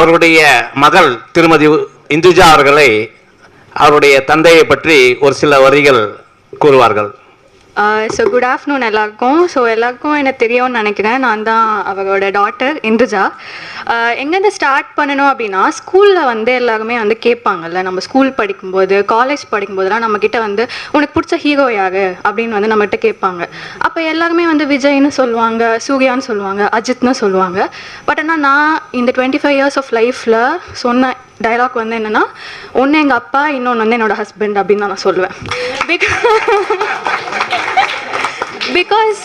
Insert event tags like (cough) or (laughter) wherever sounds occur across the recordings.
அவருடைய மகள் திருமதி இந்துஜா அவர்களை அவருடைய தந்தையை பற்றி ஒரு சில வரிகள் கூறுவார்கள். ஸோ குட் ஆஃப்டர்நூன் எல்லாருக்கும். ஸோ எல்லாருக்கும் எனக்கு தெரியும்னு நினைக்கிறேன். நான் தான் அவரோட டாட்டர் இந்துஜா. எங்கேருந்து ஸ்டார்ட் பண்ணணும் அப்படின்னா ஸ்கூலில் வந்து எல்லாருமே வந்து கேட்பாங்கல்ல. நம்ம ஸ்கூல் படிக்கும்போது காலேஜ் படிக்கும்போதெல்லாம் நம்மக்கிட்ட வந்து உனக்கு பிடிச்ச ஹீரோ யாரு? அப்படின்னு வந்து நம்மகிட்ட கேட்பாங்க. அப்போ எல்லாருமே வந்து விஜய்னு சொல்லுவாங்க சூர்யான்னு சொல்லுவாங்க அஜித்னு சொல்லுவாங்க. பட் ஆனால் நான் இந்த டுவெண்ட்டி ஃபைவ் இயர்ஸ் ஆஃப் லைஃப்பில் சொன்ன டைலாக் வந்து என்னென்னா ஒன்று எங்கள் அப்பா இன்னொன்று வந்து என்னோட ஹஸ்பண்ட் அப்படின்னு தான் நான் சொல்லுவேன். பிகாஸ்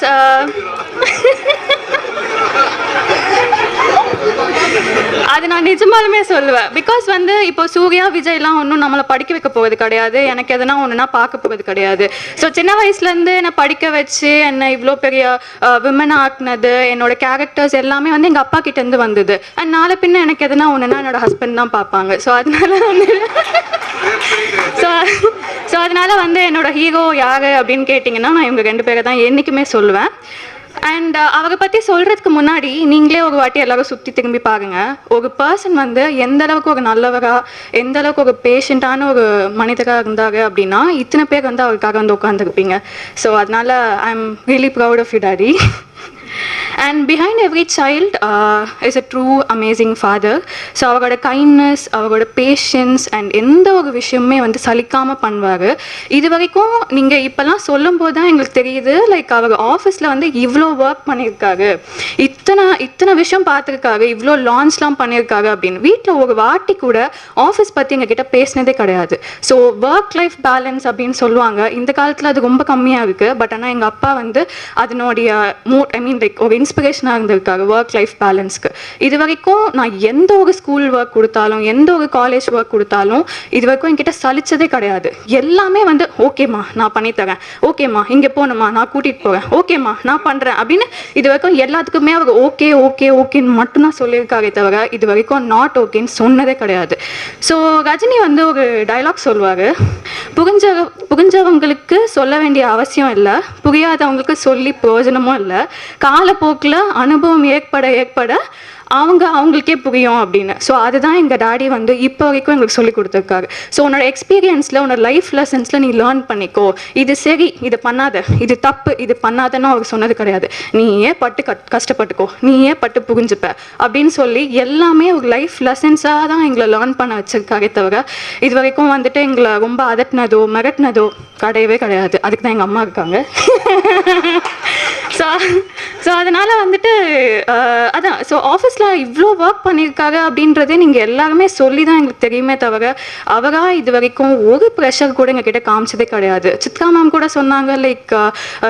அது நான் நிஜமாலுமே சொல்லுவேன். பிகாஸ் வந்து இப்போ சூர்யா விஜய்லாம் ஒன்றும் நம்மளை படிக்க வைக்க போவது கிடையாது. எனக்கு எதனா ஒன்றுனா பார்க்க போவது கிடையாது. ஸோ சின்ன வயசுலேருந்து என்னை படிக்க வச்சு என்னை இவ்வளோ பெரிய விமன் ஆக்குனது என்னோட கேரக்டர்ஸ் எல்லாமே வந்து எங்கள் அப்பா கிட்டேருந்து வந்தது. அண்ட் நாளை பின்ன எனக்கு எதனா ஒன்றுனா என்னோட ஹஸ்பண்ட் தான் பார்ப்பாங்க. ஸோ அதனால வந்து ஸோ ஸோ அதனால வந்து என்னோட ஹீரோ யார் அப்படின்னு கேட்டிங்கன்னா நான் இவங்க ரெண்டு பேரை தான் என்றைக்குமே சொல்லுவேன். அண்ட் uh, அவரை பற்றி சொல்கிறதுக்கு முன்னாடி நீங்களே ஒரு வாட்டி எல்லாரும் சுற்றி திரும்பி பாருங்க. ஒரு பர்சன் வந்து எந்த அளவுக்கு ஒரு நல்லவராக எந்த அளவுக்கு ஒரு பேஷண்ட்டான ஒரு மனிதராக இருந்தார் அப்படின்னா இத்தனை பேர் வந்து அவருக்காக வந்து உட்காந்துருப்பீங்க ஸோ அதனால I am really proud of you daddy and behind every child is a true amazing father so அவரோட கைண்ட்னஸ் அவரோட பேஷன்ஸ் அண்ட் எந்த ஒரு விஷயமுமே வந்து சலிக்காமல் பண்ணுவார். இது வரைக்கும் நீங்கள் இப்போல்லாம் சொல்லும்போது தான் எங்களுக்கு தெரியுது லைக் அவர் ஆஃபீஸில் வந்து இவ்வளோ ஒர்க் பண்ணியிருக்காரு. இத்தனை இத்தனை விஷயம் பார்த்துருக்காரு இவ்வளோ லான்ச்லாம் பண்ணியிருக்காரு அப்படின்னு. வீட்டில் ஒரு வாட்டி கூட ஆஃபீஸ் பற்றி எங்ககிட்ட பேசினதே கிடையாது. ஸோ ஒர்க் லைஃப் பேலன்ஸ் அப்படின்னு சொல்லுவாங்க. இந்த காலத்தில் அது ரொம்ப கம்மியாக இருக்குது பட் ஆனால் எங்கள் அப்பா வந்து அதனுடைய மூட் ஐ மீன் லைக் ஒரு இன்ஸ்பிரேஷனாக இருந்திருக்காரு ஒர்க் லைஃப் பேலன்ஸ்க்கு இது வரைக்கும் நான் எந்த ஒரு ஸ்கூல் ஒர்க் கொடுத்தாலும் எந்த ஒரு காலேஜ் ஒர்க் கொடுத்தாலும் இது வரைக்கும் என்கிட்ட சலிச்சதே கிடையாது. எல்லாமே வந்து ஓகேம்மா நான் பண்ணித்தரேன் ஓகேம்மா இங்கே போகணுமா நான் கூட்டிகிட்டு போகிறேன் ஓகேம்மா நான் பண்ணுறேன் அப்படின்னு இது வரைக்கும் எல்லாத்துக்குமே அவர் ஓகே ஓகே ஓகேன்னு மட்டும்தான் சொல்லியிருக்காரே தவிர இது வரைக்கும் நாட் ஓகேன்னு சொன்னதே கிடையாது. ஸோ ரஜினி வந்து ஒரு டைலாக் சொல்லுவார். புரிஞ்ச புரிஞ்சவங்களுக்கு சொல்ல வேண்டிய அவசியம் இல்லை. புரியாதவங்களுக்கு சொல்லி பிரயோஜனமும் இல்லை. காலப்போக்கில் அனுபவம் ஏற்பட ஏற்பட அவங்க அவங்களுக்கே புரியும் அப்படின்னு. ஸோ அதுதான் எங்கள் டாடி வந்து இப்போ வரைக்கும் எங்களுக்கு சொல்லி கொடுத்துருக்காரு. ஸோ உன்னோட எக்ஸ்பீரியன்ஸில் உன்னோட லைஃப் லெசன்ஸில் நீ லேர்ன் பண்ணிக்கோ. இது சரி இது பண்ணாத. இது தப்பு இது பண்ணாதன்னு அவர் சொன்னது கிடையாது. நீ ஏன் பட்டு கட் கஷ்டப்பட்டுக்கோ. நீ ஏன் பட்டு புரிஞ்சுப்ப? அப்படின்னு சொல்லி எல்லாமே ஒரு லைஃப் லெசன்ஸாக தான் எங்களை லேர்ன் பண்ண வச்சிருக்காரே தவிர இது வரைக்கும் வந்துட்டு எங்களை ரொம்ப அதட்டினதோ மிரட்டினதோ கிடையவே கிடையாது. அதுக்கு தான் எங்கள் அம்மா இருக்காங்க. (laughs) ஸோ ஸோ அதனால் வந்துட்டு அதான். ஸோ ஆஃபீஸில் இவ்வளோ ஒர்க் பண்ணியிருக்காரு அப்படின்றதே நீங்கள் எல்லாருமே சொல்லி தான் எங்களுக்கு தெரியுமே தவிர அவராக இது வரைக்கும் ஒரு ப்ரெஷர் கூட எங்ககிட்ட காமிச்சதே கிடையாது. சித்ரா மேம் கூட சொன்னாங்க like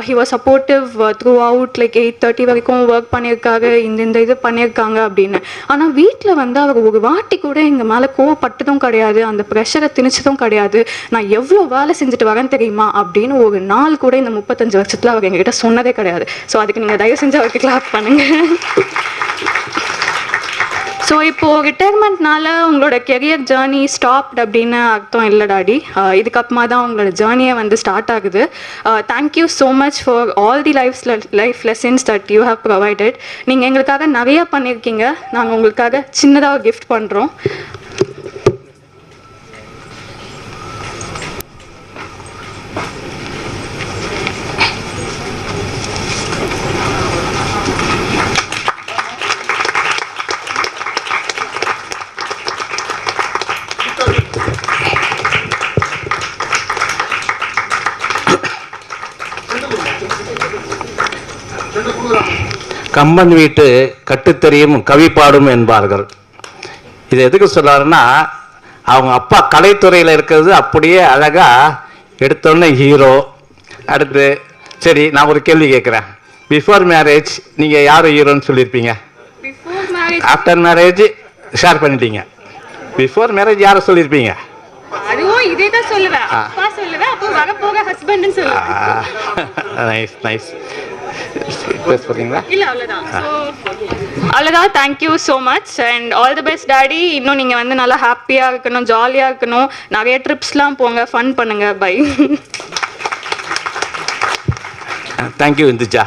he was supportive throughout like eight thirty வரைக்கும் ஒர்க் பண்ணியிருக்காரு இந்த இந்த இது பண்ணியிருக்காங்க அப்படின்னு. ஆனால் வீட்டில் வந்து அவர் ஒரு வாட்டி கூட எங்கள் மேலே கோவப்பட்டதும் கிடையாது அந்த ப்ரெஷரை திணிச்சதும் கிடையாது. நான் எவ்வளோ வேலை செஞ்சுட்டு வரேன் தெரியுமா அப்படின்னு ஒரு நாள் கூட இந்த முப்பத்தஞ்சு வருஷத்தில் அவர் எங்ககிட்ட சொன்னதே கிடையாது. ஸோ அதுக்கு நீங்கள் தயவு செஞ்சு அவருக்கு கிளாப் பண்ணுங்க. ஸோ இப்போது ரிட்டையர்மெண்ட்னால உங்களோட கெரியர் ஜேர்னி ஸ்டாப்ட் அப்படின்னு அர்த்தம் இல்லை டாடி. இதுக்கப்புறமா தான் உங்களோட ஜேர்னியே வந்து ஸ்டார்ட் ஆகுது. Thank you so much for all the life life lessons that you have provided நீங்கள் எங்களுக்காக நிறையா பண்ணியிருக்கீங்க நாங்கள் உங்களுக்காக சின்னதாக கிஃப்ட் பண்ணுறோம் கம்பன் வீட்டு கட்டுத்தெரியும் கவி பாடும் என்பார்கள். இது எதுக்கு சொல்றாருன்னா அவங்க அப்பா கலைத்துறையில் இருக்கிறது அப்படியே அழகா எடுத்தோடனே ஹீரோ அடுத்து சரி நான் ஒரு கேள்வி கேட்குறேன். பிஃபோர் மேரேஜ் நீங்கள் யார் ஹீரோன்னு சொல்லியிருப்பீங்க? ஆஃப்டர் மேரேஜ் ஷேர் பண்ணிட்டீங்க. பிஃபோர் மேரேஜ் யாரை சொல்லியிருப்பீங்க? நைஸ் நைஸ் (laughs) பேச போகிறீங்களா இல்லை அவ்வளோதான் ஸோ அவ்வளோதான் thank you so much and all the best daddy இன்னும் நீங்கள் வந்து நல்லா ஹாப்பியாக இருக்கணும் ஜாலியாக இருக்கணும். நிறைய ட்ரிப்ஸ்லாம் போங்க. ஃபன் பண்ணுங்க. Bye thank you Indhuja.